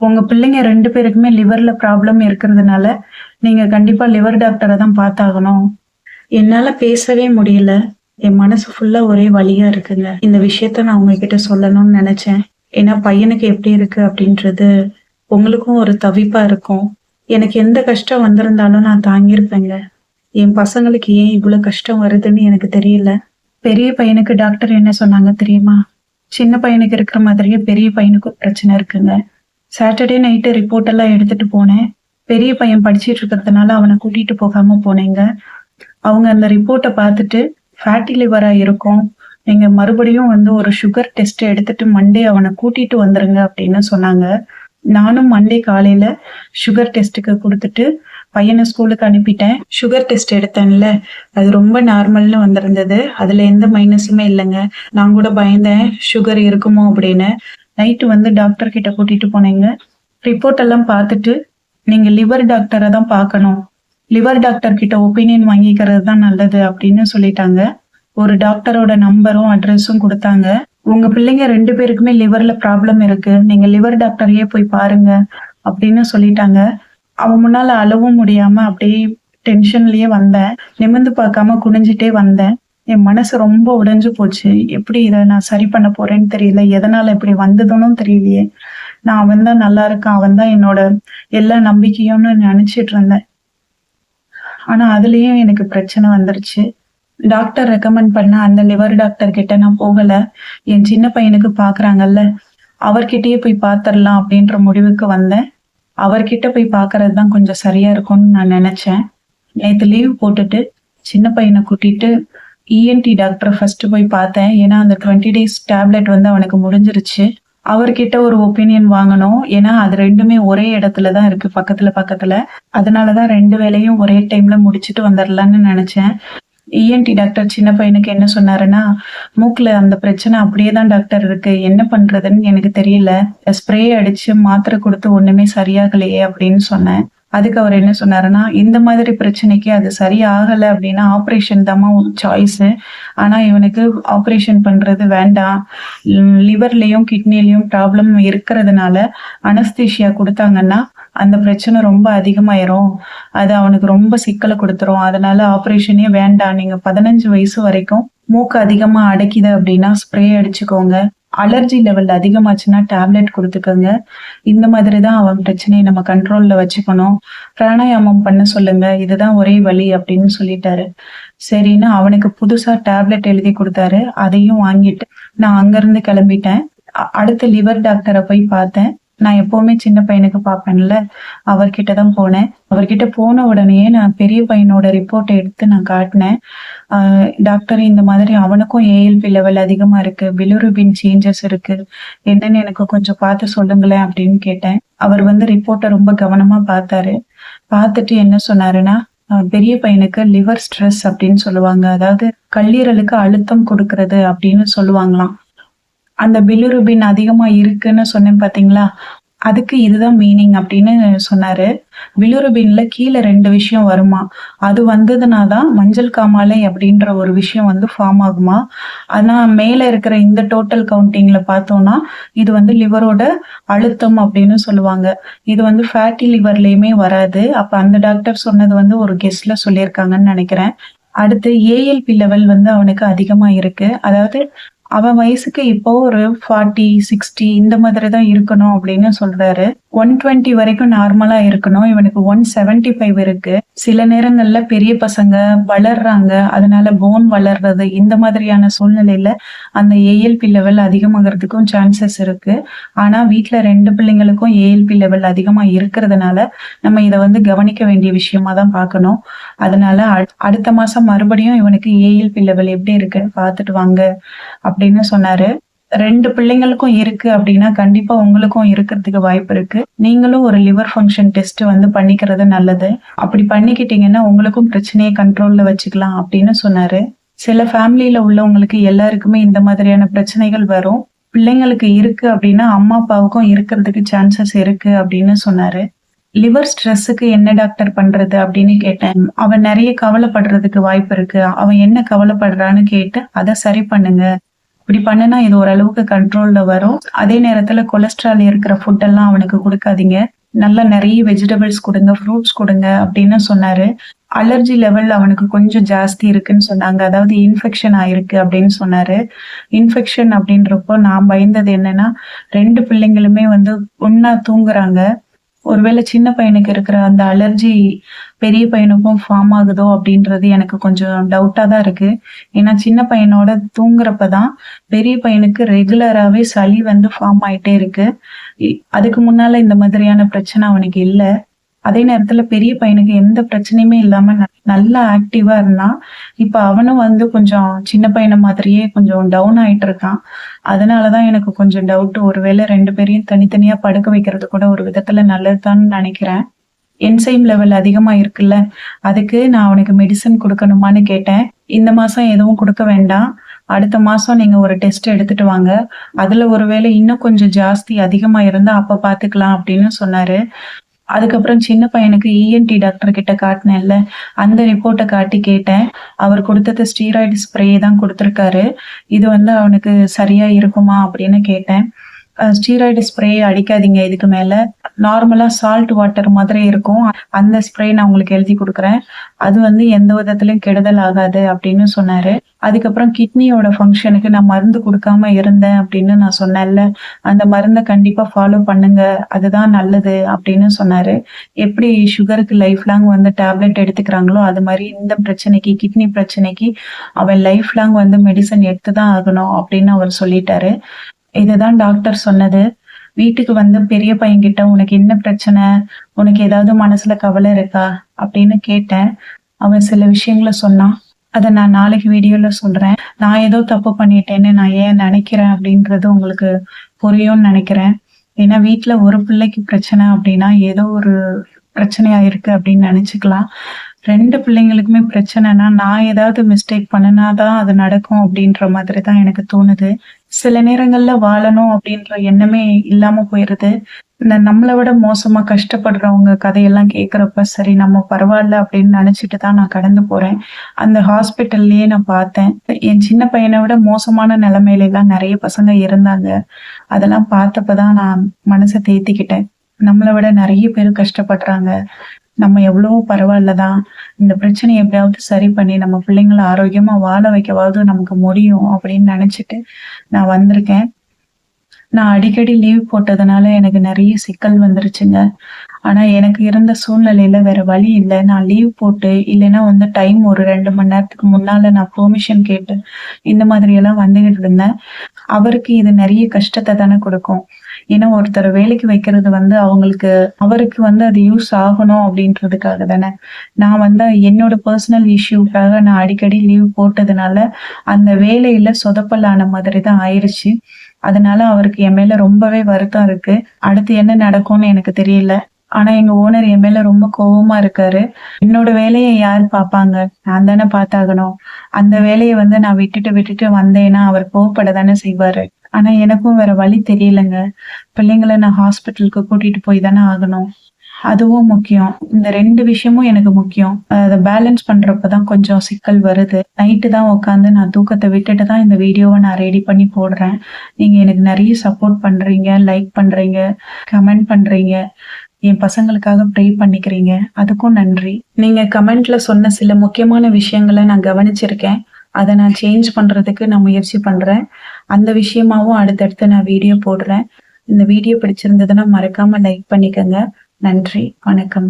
உங்க பிள்ளைங்க ரெண்டு பேருக்குமே லிவர்ல ப்ராப்ளம் இருக்கிறதுனால நீங்க கண்டிப்பா லிவர் டாக்டரை தான் பார்த்தாகணும். என்னால பேசவே முடியல. என் மனசு ஃபுல்லா ஒரே வழியா இருக்குங்க. இந்த விஷயத்த நான் உங்ககிட்ட சொல்லணும்னு நினைச்சேன். ஏன்னா பையனுக்கு எப்படி இருக்கு அப்படின்றது உங்களுக்கும் ஒரு தவிப்பா இருக்கும். எனக்கு எந்த கஷ்டம் வந்திருந்தாலும் நான் தாங்கியிருப்பேங்க. என் பசங்களுக்கு ஏன் இவ்வளவு கஷ்டம் வருதுன்னு எனக்கு தெரியல. பெரிய பையனுக்கு டாக்டர் என்ன சொன்னாங்க தெரியுமா? சின்ன பையனுக்கு இருக்கிற மாதிரியே பெரிய பையனுக்கும் பிரச்சனை இருக்குங்க. சாட்டர்டே நைட்டு ரிப்போர்ட் எல்லாம் எடுத்துட்டு போனேன். பெரிய பையன் படிச்சிட்டு இருக்கிறதுனால அவனை கூட்டிட்டு போகாம போனேங்க. அவங்க அந்த ரிப்போர்ட்டை பார்த்துட்டு ஃபேட்டி லிவரா இருக்கும். நீங்க மறுபடியும் வந்து ஒரு சுகர் டெஸ்ட் எடுத்துட்டு மண்டே அவனை கூட்டிட்டு வந்துருங்க அப்படின்னு சொன்னாங்க. நானும் மண்டே காலையில சுகர் டெஸ்ட்டுக்கு கொடுத்துட்டு பையனை ஸ்கூலுக்கு அனுப்பிட்டேன். சுகர் டெஸ்ட் எடுத்தேன்ல. அது ரொம்ப நார்மல்னு வந்திருந்தது. அதுல எந்த மைனஸுமே இல்லைங்க. நான் கூட பயந்தேன். சுகர் இருக்குமோ அப்படின்னு. நைட்டு வந்து டாக்டர் கிட்ட கூட்டிட்டு போனீங்க. ரிப்போர்ட் எல்லாம் பார்த்துட்டு நீங்க லிவர் டாக்டரை தான் பார்க்கணும். லிவர் டாக்டர் கிட்ட ஒப்பீனியன் வாங்கிக்கிறது தான் நல்லது அப்படின்னு சொல்லிட்டாங்க. ஒரு டாக்டரோட நம்பரும் அட்ரஸும் கொடுத்தாங்க. உங்க பிள்ளைங்க ரெண்டு பேருக்குமே லிவர்ல ப்ராப்ளம் இருக்கு. நீங்க லிவர் டாக்டரையே போய் பாருங்க அப்படின்னு சொல்லிட்டாங்க. அவன் முன்னால அழவும் முடியாம அப்படியே டென்ஷன்லயே வந்தேன். நிமிர்ந்து பார்க்காம குனிஞ்சிட்டே வந்தேன். என் மனசு ரொம்ப உடைஞ்சு போச்சு. எப்படி இதை நான் சரி பண்ண போறேன்னு தெரியல. எதனால இப்படி வந்ததுன்னு தெரியலையே. நான் அவன் தான் நல்லா இருக்கான். அவன் தான் என்னோட எல்லா நம்பிக்கையும்னு நினைச்சிட்டு இருந்தேன். ஆனா அதுலயும் எனக்கு பிரச்சனை வந்துருச்சு. டாக்டர் ரெக்கமெண்ட் பண்ண அந்த லிவர் டாக்டர் கிட்ட நான் போகல. என் சின்ன பையனுக்கு பாக்குறாங்கல்ல அவர்கிட்டயே போய் பாத்திரலாம் அப்படின்ற முடிவுக்கு வந்தேன். அவர்கிட்ட போய் பார்க்கறது தான் கொஞ்சம் சரியா இருக்கும்னு நான் நினைச்சேன். நேற்று லீவ் போட்டுட்டு சின்ன பையனை கூட்டிட்டு இஎன்டி டாக்டர் ஃபர்ஸ்ட் போய் பார்த்தேன். ஏன்னா அந்த டுவெண்ட்டி டேஸ் டேப்லெட் வந்து அவனுக்கு முடிஞ்சிருச்சு. அவர்கிட்ட ஒரு ஒப்பீனியன் வாங்கணும். ஏன்னா அது ரெண்டுமே ஒரே இடத்துல தான் இருக்கு பக்கத்துல பக்கத்துல. அதனாலதான் ரெண்டு வேலையும் ஒரே டைம்ல முடிச்சுட்டு வந்துடலான்னு நினைச்சேன். இஎன்டி டாக்டர் சின்ன பையனுக்கு என்ன சொன்னாருன்னா மூக்குல அந்த பிரச்சனை அப்படியே தான் டாக்டர் இருக்கு. என்ன பண்றதுன்னு எனக்கு தெரியல. ஸ்ப்ரே அடிச்சு மாத்திரை கொடுத்து ஒண்ணுமே சரியாகலையே அப்படின்னு சொன்னேன். அதுக்கு அவர் என்ன சொன்னாருன்னா இந்த மாதிரி பிரச்சனைக்கு அது சரியாகல அப்படின்னா ஆப்ரேஷன் தாம்மா சாய்ஸு சாய்ஸ் ஆனா இவனுக்கு ஆப்ரேஷன் பண்றது வேண்டாம். லிவர்லயும் கிட்னிலையும் ப்ராப்ளம் இருக்கிறதுனால அனஸ்தீஷியா கொடுத்தாங்கன்னா அந்த பிரச்சனை ரொம்ப அதிகமாயிரும். அது அவனுக்கு ரொம்ப சிக்கலை கொடுத்துரும். அதனால ஆப்ரேஷனே வேண்டாம். நீங்க பதினஞ்சு வயசு வரைக்கும் மூக்கு அதிகமா அடைக்குது அப்படின்னா ஸ்ப்ரே அடிச்சுக்கோங்க. அலர்ஜி லெவல் அதிகமாச்சுன்னா டேப்லெட் கொடுத்துக்கோங்க. இந்த மாதிரி தான் அவன் பிரச்சனையை நம்ம கண்ட்ரோலில் வச்சுக்கணும். பிராணாயாமம் பண்ண சொல்லுங்க. இதுதான் ஒரே வழி அப்படின்னு சொல்லிட்டாரு. சரின்னு அவனுக்கு புதுசாக டேப்லெட் எழுதி கொடுத்தாரு. அதையும் வாங்கிட்டு நான் அங்கேருந்து கிளம்பிட்டேன். அடுத்து லிவர் டாக்டரை போய் பார்த்தேன். நான் எப்போவுமே சின்ன பையனுக்கு பார்ப்பேன்ல. அவர்கிட்ட தான் போனேன். அவர்கிட்ட போன உடனே நான் பெரிய பையனோட ரிப்போர்ட் எடுத்து நான் காட்டினேன். ஆஹ் டாக்டர் இந்த மாதிரி அவனுக்கும் ஏஎல்பி லெவல் அதிகமா இருக்கு. பிலுருபின் சேஞ்சஸ் இருக்கு. என்னன்னு எனக்கு கொஞ்சம் பார்த்து சொல்லுங்களேன் அப்படின்னு கேட்டேன். அவர் வந்து ரிப்போர்ட்டை ரொம்ப கவனமா பார்த்தாரு. பார்த்துட்டு என்ன சொன்னாருன்னா பெரிய பையனுக்கு லிவர் ஸ்ட்ரெஸ் அப்படின்னு சொல்லுவாங்க. அதாவது கல்லீரலுக்கு அழுத்தம் கொடுக்கறது அப்படின்னு சொல்லுவாங்களாம். அந்த பிலுருபின் அதிகமா இருக்குன்னு சொன்னேன் பாத்தீங்களா? அதுக்கு இதுதான் மீனிங் அப்படின்னு சொன்னாரு. பிலுருபின்ல கீழே ரெண்டு விஷயம் வருமா? அது வந்ததுனா தான் மஞ்சள் காமாலை அப்படின்ற ஒரு விஷயம் வந்து ஃபார்ம் ஆகுமா? ஆனா மேல இருக்கிற இந்த டோட்டல் கவுண்டிங்ல பார்த்தோம்னா இது வந்து லிவரோட அழுத்தம் அப்படின்னு சொல்லுவாங்க. இது வந்து ஃபேட்டி லிவர்லயுமே வராது. அப்ப அந்த டாக்டர் சொன்னது வந்து ஒரு கெஸ்ட்ல சொல்லியிருக்காங்கன்னு நினைக்கிறேன். அடுத்து ஏஎல்பி லெவல் வந்து அவனுக்கு அதிகமா இருக்கு. அதாவது அவன் வயசுக்கு இப்போ ஒரு ஃபார்ட்டி சிக்ஸ்டி இந்த மாதிரி தான் இருக்கணும் அப்படின்னு சொல்றாரு. ஒன் டுவெண்ட்டி வரைக்கும் நார்மலா இருக்கணும். இவனுக்கு ஒன் செவன்டி ஃபைவ் இருக்கு. சில நேரங்கள்ல பெரிய பசங்க வளர்றாங்க. அதனால போன் வளர்றது இந்த மாதிரியான சூழ்நிலையில அந்த ஏஎல்பி லெவல் அதிகமாகிறதுக்கும் சான்சஸ் இருக்கு. ஆனா வீட்ல ரெண்டு பிள்ளைங்களுக்கும் ஏஎல்பி லெவல் அதிகமா இருக்கிறதுனால நம்ம இதை வந்து கவனிக்க வேண்டிய விஷயமா தான் பார்க்கணும். அதனால அடுத்த மாசம் மறுபடியும் இவனுக்கு ஏஎல்பி லெவல் எப்படி இருக்குன்னு பார்த்துட்டு வாங்க. அப்படின்னு சொன்னாரு. ரெண்டு பிள்ளைங்களுக்கும் இருக்கு அப்படின்னா கண்டிப்பா உங்களுக்கும் இருக்கிறதுக்கு வாய்ப்பு இருக்கு. நீங்களும் ஒரு லிவர் ஃபங்க்ஷன் டெஸ்ட் வந்து பண்ணிக்கிறது நல்லது. அப்படி பண்ணிக்கிட்டீங்கன்னா உங்களுக்கும் பிரச்சனையை கண்ட்ரோல்ல வச்சுக்கலாம் அப்படின்னு சொன்னாரு. சில ஃபேமிலியில உள்ளவங்களுக்கு எல்லாருக்குமே இந்த மாதிரியான பிரச்சனைகள் வரும். பிள்ளைங்களுக்கு இருக்கு அப்படின்னா அம்மா அப்பாவுக்கும் இருக்கிறதுக்கு சான்சஸ் இருக்கு அப்படின்னு சொன்னாரு. லிவர் ஸ்ட்ரெஸ்ஸுக்கு என்ன டாக்டர் பண்றது அப்படின்னு கேட்டேன். அவன் நிறைய கவலைப்படுறதுக்கு வாய்ப்பு இருக்கு. அவன் என்ன கவலைப்படுறான்னு கேட்டு அதை சரி பண்ணுங்க. இப்படி பண்ணுனா இது ஓரளவுக்கு கண்ட்ரோல்ல வரும். அதே நேரத்துல கொலஸ்ட்ரால் இருக்கிற ஃபுட் எல்லாம் அவனுக்கு கொடுக்காதீங்க. நல்லா நிறைய வெஜிடபிள்ஸ் கொடுங்க ஃப்ரூட்ஸ் கொடுங்க அப்படின்னு சொன்னாரு. அலர்ஜி லெவல் அவனுக்கு கொஞ்சம் ஜாஸ்தி இருக்குன்னு சொன்னாங்க. அதாவது இன்ஃபெக்ஷன் ஆயிருக்கு அப்படின்னு சொன்னாரு. இன்ஃபெக்ஷன் அப்படின்றப்போ நான் பயந்தது என்னன்னா ரெண்டு பிள்ளைங்களுமே வந்து ஒன்னா தூங்குறாங்க. ஒருவேளை சின்ன பையனுக்கு இருக்கிற அந்த அலர்ஜி பெரிய பையனுக்கும் ஃபார்ம் ஆகுதோ அப்படின்றது எனக்கு கொஞ்சம் டவுட்டாக தான் இருக்கு. ஏன்னா சின்ன பையனோட தூங்குறப்ப தான் பெரிய பையனுக்கு ரெகுலராகவே சளி வந்து ஃபார்ம் ஆயிட்டே இருக்கு. இ- அதுக்கு முன்னால இந்த மாதிரியான பிரச்சனை அவனுக்கு இல்லை. அதே நேரத்துல பெரிய பையனுக்கு எந்த பிரச்சனையுமே இல்லாம ந- நல்லா ஆக்டிவா இருந்தான் இப்ப அவனும் வந்து கொஞ்சம் சின்ன பையனை மாதிரியே கொஞ்சம் டவுன் ஆயிட்டு இருக்கான். அதனாலதான் எனக்கு கொஞ்சம் டவுட் ஒருவேளை ரெண்டு பேரையும் தனித்தனியா படுக்க வைக்கிறது கூட ஒரு விதத்துல நல்லதுதான்னு நினைக்கிறேன். என்சைம் லெவல் அதிகமா இருக்குல்ல அதுக்கு நான் அவனுக்கு மெடிசன் கொடுக்கணுமான்னு கேட்டேன். இந்த மாசம் எதுவும் கொடுக்க வேண்டாம். அடுத்த மாசம் நீங்க ஒரு டெஸ்ட் எடுத்துட்டு வாங்க. அதுல ஒருவேளை இன்னும் கொஞ்சம் ஜாஸ்தி அதிகமா இருந்தா அப்ப பாத்துக்கலாம் அப்படின்னு சொன்னாரு. அதுக்கப்புறம் சின்ன பையனுக்கு இஎன்டி டாக்டர் கிட்ட காட்டினேன்ல அந்த ரிப்போர்ட்டை காட்டி கேட்டேன். அவர் கொடுத்தது ஸ்டீராய்டு ஸ்ப்ரே தான் கொடுத்துருக்காரு. இது வந்து அவனுக்கு சரியா இருக்குமா அப்படின்னு கேட்டேன். ஸ்டீராய்டு ஸ்ப்ரே அடிக்காதீங்க இதுக்கு மேல. நார்மலா சால்ட் வாட்டர் மாதிரி இருக்கும். அந்த ஸ்ப்ரே நான் உங்களுக்கு எழுதி கொடுக்குறேன். அது வந்து எந்த விதத்துலயும் கெடுதல் ஆகாது அப்படின்னு சொன்னாரு. அதுக்கப்புறம் கிட்னியோட ஃபங்க்ஷனுக்கு நான் மருந்து கொடுக்காம இருந்தேன் அப்படின்னு நான் சொன்னேன்ல. அந்த மருந்தை கண்டிப்பா ஃபாலோ பண்ணுங்க. அதுதான் நல்லது அப்படின்னு சொன்னாரு. எப்படி சுகருக்கு லைஃப் லாங் வந்து டேப்லெட் எடுத்துக்கிறாங்களோ அது மாதிரி இந்த பிரச்சனைக்கு கிட்னி பிரச்சனைக்கு அவன் லைஃப் லாங் வந்து மெடிசன் எடுத்து தான் ஆகணும் அப்படின்னு அவர் சொல்லிட்டாரு. இதுதான் டாக்டர் சொன்னது. வீட்டுக்கு வந்து பெரிய பையன்கிட்ட உனக்கு என்ன பிரச்சனை? உனக்கு ஏதாவது மனசுல கவலை இருக்கா? அப்படின்னு கேட்டேன். அவன் சில விஷயங்களை சொன்னான். அதை நான் நாளைக்கு வீடியோல சொல்றேன். நான் ஏதோ தப்பு பண்ணிட்டேன்னு நான் ஏன் நினைக்கிறேன் அப்படின்றது உங்களுக்கு புரியும்னு நினைக்கிறேன். ஏன்னா வீட்டுல ஒரு பிள்ளைக்கு பிரச்சனை அப்படின்னா ஏதோ ஒரு பிரச்சனையா இருக்கு அப்படின்னு நினைச்சுக்கலாம். ரெண்டு பிள்ளைங்களுக்குமே பிரச்சனைனா நான் ஏதாவது மிஸ்டேக் பண்ணினாதான் அது நடக்கும் அப்படின்ற மாதிரி தான் எனக்கு தோணுது. சில நேரங்கள்ல வாழணும் அப்படின்ற எண்ணமே இல்லாம போயிருது. இந்த நம்மளை விட மோசமா கஷ்டப்படுறவங்க கதையெல்லாம் கேக்குறப்ப சரி நம்ம பரவாயில்ல அப்படின்னு நினைச்சிட்டு தான் நான் கடந்து போறேன். அந்த ஹாஸ்பிட்டல்லயே நான் பார்த்தேன். என் சின்ன பையனை விட மோசமான நிலைமையில எல்லாம் நிறைய பசங்க இருந்தாங்க. அதெல்லாம் பார்த்தப்பதான் நான் மனசை தேத்திக்கிட்டேன். நம்மளை விட நிறைய பேர் கஷ்டப்படுறாங்க. நம்ம எவ்வளவோ பரவாயில்லதான் இந்த பிரச்சனையை எப்படியாவது சரி பண்ணி நம்ம பிள்ளைங்களை ஆரோக்கியமா வாழ வைக்கவாவது நமக்கு முடியும் அப்படின்னு நினைச்சிட்டு நான் வந்திருக்கேன். நான் அடிக்கடி லீவ் போட்டதுனால எனக்கு நிறைய சிக்கல் வந்துருச்சுங்க. ஆனா எனக்கு இருந்த சூழ்நிலையில வேற வழி இல்லை. நான் லீவ் போட்டு இல்லைன்னா வந்து டைம் ஒரு ரெண்டு மணி நேரத்துக்கு முன்னால நான் பெர்மிஷன் கேட்டு இந்த மாதிரி எல்லாம் வந்துகிட்டு இருந்தேன். அவருக்கு இது நிறைய கஷ்டத்தை தானே கொடுக்கும். ஏன்னா ஒருத்தர் வேலைக்கு வைக்கிறது வந்து அவங்களுக்கு அவருக்கு வந்து அது யூஸ் ஆகணும் அப்படின்றதுக்காக தானே. நான் வந்து என்னோட பர்சனல் இஷ்யூக்காக நான் அடிக்கடி லீவ் போட்டதுனால அந்த வேலையில சொதப்பலான மாதிரி தான் ஆயிடுச்சு அதனால அவருக்கு என் மேல ரொம்பவே வருத்தம் இருக்கு. அடுத்து என்ன நடக்கும்னு எனக்கு தெரியல. ஆனா எங்க ஓனர் என் மேல ரொம்ப கோபமா இருக்காரு. என்னோட வேலையை யார் பாப்பாங்க நான் தானே பார்த்தாகணும். அந்த வேலையை வந்து நான் விட்டுட்டு விட்டுட்டு வந்தேன்னா அவர் கோவப்பட தானே செய்வாரு. ஆனா எனக்கும் வேற வழி தெரியலங்க. பிள்ளைங்களை நான் ஹாஸ்பிட்டலுக்கு கூட்டிட்டு போய் தானே ஆகணும். அதுவும் முக்கியம். இந்த ரெண்டு விஷயமும் எனக்கு முக்கியம். அதை பேலன்ஸ் பண்றப்பதான் கொஞ்சம் சிக்கல் வருது. நைட்டு தான் உட்காந்து நான் தூக்கத்தை விட்டுட்டு தான் இந்த வீடியோவை நான் ரெடி பண்ணி போடுறேன். நீங்க எனக்கு நிறைய சப்போர்ட் பண்றீங்க லைக் பண்றீங்க கமெண்ட் பண்றீங்க. என் பசங்களுக்காக ப்ரே பண்ணிக்கிறீங்க. அதுக்கும் நன்றி. நீங்க கமெண்ட்ல சொன்ன சில முக்கியமான விஷயங்களை நான் கவனிச்சிருக்கேன். அதை நான் சேஞ்ச் பண்றதுக்கு நான் முயற்சி பண்றேன். அந்த விஷயமாவும் அடுத்தடுத்து நான் வீடியோ போடுறேன். இந்த வீடியோ பிடிச்சிருந்ததுன்னா மறக்காம லைக் பண்ணிக்கோங்க. நன்றி வணக்கம்.